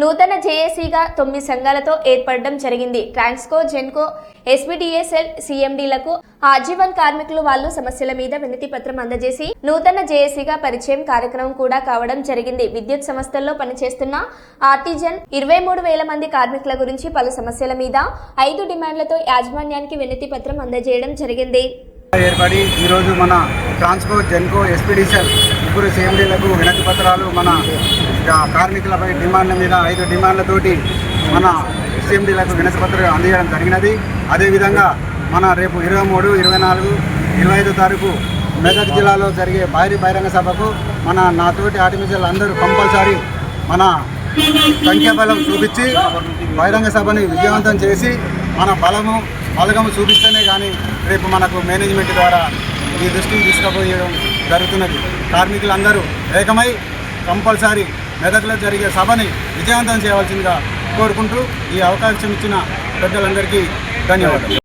నూతన జేఏసీగా తొమ్మిది సంఘాలతో ఏర్పడడం జరిగింది. ట్రాన్స్కో జెన్కో ఎస్బిడిఎస్ఎల్ సిఎండిలకు ఆజీవన్ కార్మికులు వాళ్ళు సమస్యల మీద వినతి పత్రం అందజేసి నూతన జేఏసీగా పరిచయం కార్యక్రమం కూడా కావడం జరిగింది. విద్యుత్ సంస్థల్లో పనిచేస్తున్న ఆర్టిజన్ ఇరవై మూడు వేల మంది కార్మికుల గురించి పలు సమస్యల మీద ఐదు డిమాండ్లతో యాజమాన్యానికి వినతి పత్రం అందజేయడం జరిగింది. ఏర్పడి ఈరోజు మన ట్రాన్స్కో జెన్కో ఎస్పీడీసీఎల్ ముగ్గురు సీఎండీలకు వినతి పత్రాలు మన కార్మికులపై డిమాండ్ల మీద ఐదు డిమాండ్లతోటి మన ఎస్ఎండీలకు వినతి పత్రాలు అందజేయడం జరిగినది. అదేవిధంగా మన రేపు ఇరవై మూడు ఇరవై నాలుగు ఇరవై ఐదో తారీఖు మెదక్ జిల్లాలో జరిగే భారీ బహిరంగ సభకు మన నాతోటి ఆర్టిఫిషియల్ అందరూ కంపల్సరీ మన సంఖ్యాబలం చూపించి బహిరంగ సభని విజయవంతం చేసి మన బలము బలగము చూపిస్తేనే కానీ రేపు మనకు మేనేజ్మెంట్ ద్వారా ఈ దృష్టికి తీసుకుపోయడం జరుగుతున్నది. కార్మికులందరూ ఏకమై కంపల్సరీ మెదక్లో జరిగే సభని విజయవంతం చేయవలసిందిగా కోరుకుంటూ ఈ అవకాశం ఇచ్చిన పెద్దలందరికీ ధన్యవాదాలు.